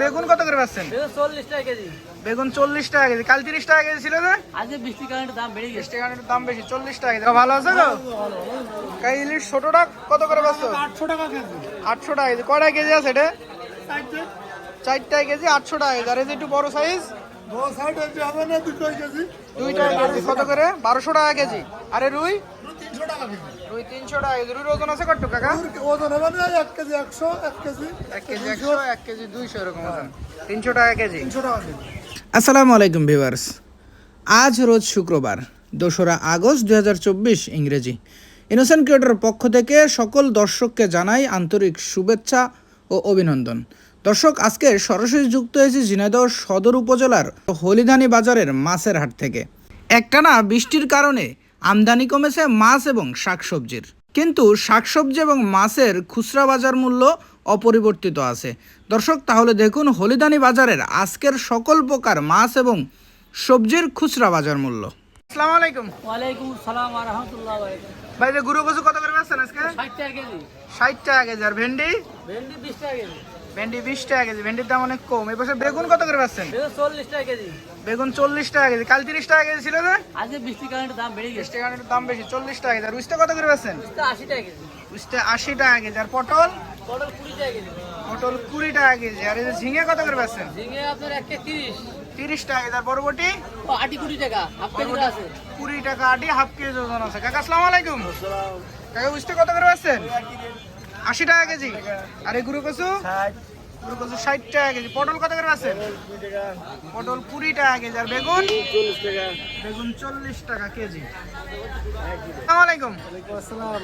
বেগুন কত করে পাচ্ছেন? চল্লিশ টাকা কেজি। বেগুন চল্লিশ টাকা কেজি। কাল তিরিশ টাকা কেজি ছিল যে? আজকে বৃষ্টি কারেন্টের দাম বেড়ে বিশ গেছে। টাকা একটু দাম বেশি চল্লিশ টাকা কেজি। ভালো আছে তো? কাই ইলিশ ছোটটা কত করে পাচ্ছ? আটশো টাকা কেজি। আটশো টাকা কেজি। কয়টা কেজি আছে এটা? চারটা কেজি আটশো টাকা কেজি। আর এই যে একটু বড় সাইজ বড় সাইড হচ্ছে হবে না দুটো কেজি। দুইটা কেজি। কত করে? বারোশো টাকা কেজি। আরে রুই? রুই তিনশো টাকা কেজি ওজন আছে কত কাকা? ওজন হবে না এক কেজি একশো এক কেজি এক কেজি একশো এক কেজি দুইশো এরকম ওজন। তিনশো টাকা কেজি। তিনশো টাকা আসসালামু আলাইকুম ভিউয়ার্স। আজ রোজ শুক্রবার দোসরা আগস্ট দুই ইংরেজি। ইনোসেন্ট ক্রিয়েটর পক্ষ থেকে সকল দর্শককে জানাই আন্তরিক শুভেচ্ছা ও অভিনন্দন। দর্শক আজকে সরাসরি যুক্ত হয়েছে ঝিনাইদহ সদর উপজেলার হলিদানি বাজারের মাছের হাট থেকে। একটানা বৃষ্টির কারণে আমদানি কমেছে মাছ এবং শাকসবজির। কিন্তু শাকসবজি এবং মাছের খুচরা বাজার মূল্য অপরিবর্তিত আছে। দর্শক তাহলে দেখুন হলিদানি বাজারের আজকের সকল প্রকার মাছ এবং সবজির খুচরা বাজার মূল্য। আসসালামু আলাইকুম। ওয়ালাইকুম সালাম রহমতুল্লাহ ভাই যে কচু কত করে বেচছেন আজকে? ষাট টাকা কেজি। ষাট টাকা কেজি। আর ভেন্ডি? ভেন্ডি বিশ টাকা কেজি। ভেন্ডি বিশ টাকা কেজি ভেন্ডির দাম অনেক কম। এই বছর বেগুন কত করে বেগুন চল্লিশ টাকা কেজি। বেগুন চল্লিশ টাকা কেজি। কাল তিরিশ টাকা কেজি ছিল যে আজকে বৃষ্টি কারেন্টের দাম বেড়ে বিশ টাকা দাম বেশি চল্লিশ টাকা কেজি। আর উস্তে কত করে বেচছেন? আশি টাকা কেজি। উস্তে আশি টাকা কেজি। আর পটল? পটল কুড়ি টাকা কেজি। পটল কুড়ি টাকা কেজি। আর এই যে ঝিঙে কত করে বেচছেন? ঝিঙে আপনার এক তিরিশ। তিরিশ টাকা কেজি। আর বরবটি? আটি কুড়ি টাকা। হাফ কেজি আছে। কুড়ি টাকা আটি হাফ কেজি ওজন আছে। কাকা আসসালামু আলাইকুম। কাকা উস্তে কত করে বেচছেন? আশি টাকা কেজি আর এই গুরু কচু গুরু কচু ষাট টাকা কেজি পটল কত করে বেচছেন পটল কুড়ি টাকা কেজি আর বেগুন বেগুন চল্লিশ টাকা কেজি আসসালামু আলাইকুম আসসালাম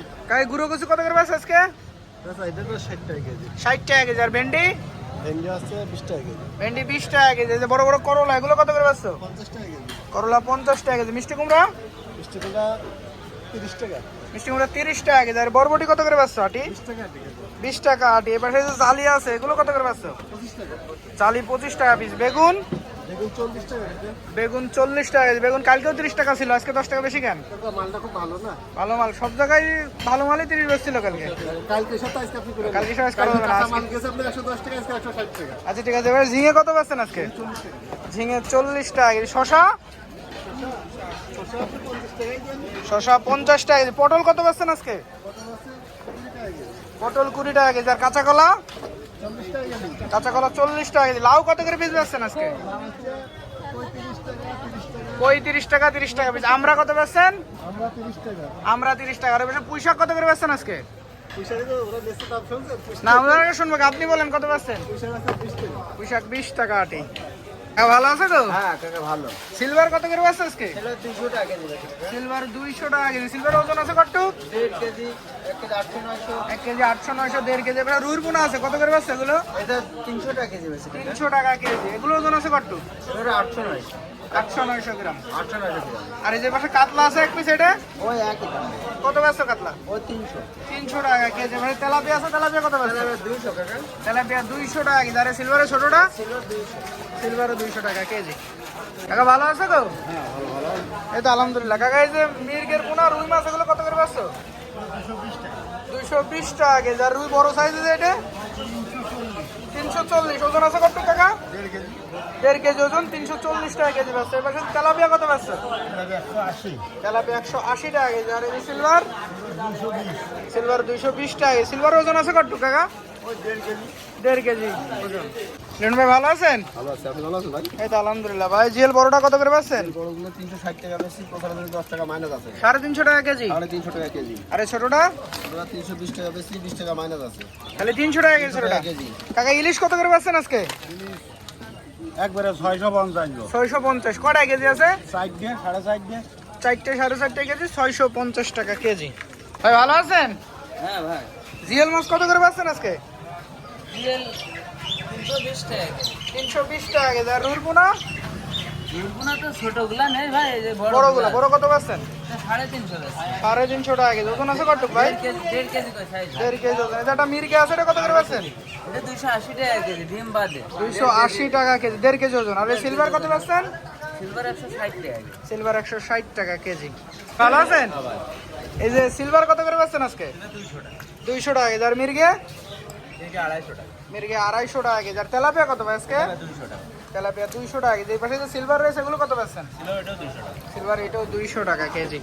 কচু কত করে বেচছে আজকে আচ্ছা ষাট টাকা কেজি ষাট টাকা কেজি আর ভেন্ডি ভেন্ডি আছে বিশ টাকা কেজি ভেন্ডি বিশ টাকা কেজি যে বড় বড় করলা এগুলো কত করে পঞ্চাশ টাকা কেজি করলা পঞ্চাশ টাকা কেজি মিষ্টি কুমড়া মিষ্টি কুমড়া তিরিশ টাকা মিষ্টি কুমড়া তিরিশ টাকা কেজি আর বরবটি কত করে বেচছো আটি? বিশ টাকা বিশ আটি। এবার সেই যে জালি আছে এগুলো কত করে বেচছো? পঁচিশ জালি পঁচিশ টাকা পিস বেগুন? বেগুন চল্লিশ টাকা বেগুন চল্লিশ টাকা বেগুন কালকেও তিরিশ টাকা ছিল আজকে দশ টাকা বেশি কেন? মালটা খুব ভালো না? ভালো মাল। সব জায়গায় ভালো মালই তিরিশ বেচছিল কালকে। কালকে কালকে টাকা আচ্ছা ঠিক আছে। এবার ঝিঙে কত বেচছেন আজকে? ঝিঙে চল্লিশ টাকা। শশা শসা আপনি পঞ্চাশ টাকাই দেন শশা পঞ্চাশ টাকা কেজি। পটল কত বেচছেন আজকে? পটল কুড়ি টাকা কেজি। আর কাঁচা কলা? কাঁচা কলা চল্লিশ টাকা কেজি। লাউ কত করে পিস বেচছেন আজকে? পঁয়ত্রিশ টাকা, তিরিশ টাকা পিস। আমরা কত বেচছেন? আমরা তিরিশ টাকা। আর পুঁইশাক কত করে বেচছেন আজকে? না আগে শুনব। আপনি বলেন কত টাকা। পুঁইশাক বিশ টাকা আটি। ভালো আছে তো? হ্যাঁ কাকা ভালো। সিলভার কত করে বেচছে আজকে? সিলভার দুইশো টাকা কেজি সিলভার ওজন আছে কট্টু? দেড় কেজি এক কেজি আটশো নয়শো। এক কেজি আটশো নয়শো দেড় কেজি। এবার রুইর পোনা আছে কত করে বেচছে এগুলো? এটা তিনশো টাকা কেজি বেশি তিনশো টাকা কেজি। এগুলো ওজন আছে এটা আটশো নয়শো। আটশো নয়শো গ্রাম। আটশো নয়শো গ্রাম। আর এই যে পাশে কাতলা আছে এক পিস এটা? ওই একই দাম। কত বেচছো কাতলা? ওই তিনশো। তিনশো টাকা কেজি। মানে তেলাপিয়া আছে তেলাপিয়া কত বেচছে? কাকা। তেলাপিয়া দুইশো টাকা কেজি। আর সিলভারের ছোটটা? সিলভার সিলভারও দুইশো টাকা কেজি। কাকা ভালো আছে তো হ্যাঁ এই তো আলহামদুলিল্লাহ। কাকা এই যে মির্গের পোনা রুই মাছ এগুলো কত করে পাচ্ছ? টাকা। দুইশো বিশ টাকা কেজি। আর রুই বড় সাইজ এটা? তিনশো চল্লিশ। ওজন আছে কত টাকা দেড় কেজি। ওজন তিনশো চল্লিশ টাকা কেজি পাচ্ছে। এবার তেলাপিয়া কত পাচ্ছে? এটা একশো আশি। তেলাপিয়া একশো আশি টাকা কেজি। আর এই সিলভার সিলভার দুইশো বিশ। টাকা সিলভার ওজন আছে কত কেজি। দেড় কেজি। ওজন। লিটন ভাই ভালো আছেন? ভালো আছে আপনি ভালো আছেন ভাই? এই তো আলহামদুলিল্লাহ। ভাই জিএল বড়টা কত করে পাচ্ছেন? বড়গুলো তিনশো ষাট টাকা বেশি কোথাও দশ টাকা মাইনাস আছে। সাড়ে তিনশো টাকা কেজি? সাড়ে তিনশো টাকা কেজি। আরে ছোটটা? তিনশো বিশ টাকা বেশি বিশ টাকা মাইনাস আছে। তাহলে তিনশো টাকা কেজি ছোটটা। কেজি। কাকা ইলিশ কত করে পাচ্ছেন আজকে? একবারে ছয়শো পঞ্চাশ। ছয়শো পঞ্চাশ। কটা কেজি আছে? দিয়ে দিয়ে। চারটে সাড়ে চারটে কেজি ছয়শো পঞ্চাশ টাকা কেজি। ভাই ভালো আছেন? হ্যাঁ ভাই। জিএল মাছ কত করে পাচ্ছেন আজকে? কেজি তিনশো বিশ টাকা কেজি আর রুরপুনা রুলগুনা তো ছোটগুলা নেই ভাই এই যে বড়গুলো। বড় কত পাচ্ছেন? সাড়ে তিনশো সাড়ে তিনশো টাকা কেজি ওজন আছে কত ভাই? দেড় কেজি দেড় কেজি দেড় কেজি ওজন এটা মির্গে আছে এটা কত করে পাচ্ছেন? এটা দুইশো আশি টাকা কেজি ডিম বাদে। দুইশো আশি টাকা কেজি দেড় কেজি ওজন। আর সিলভার কত পাচ্ছেন? সিলভার একশো ষাট টাকা কেজি। সিলভার একশো ষাট টাকা কেজি। ভালো আছেন? এই যে সিলভার কত করে পাচ্ছেন আজকে? দুইশো টাকা কেজি। আর মির্গে? মির্গে আড়াইশো টাকা। কেজি। আর তেলাপিয়া কত ভাই আজকে দুইশো টাকা। তেলাপিয়া দুইশো টাকা কেজি। এই পাশে যে সিলভার রয়েছে এগুলো কত পাচ্ছেন ছিল এটাও দুইশো টাকা। সিলভার এটাও দুইশো টাকা কেজি।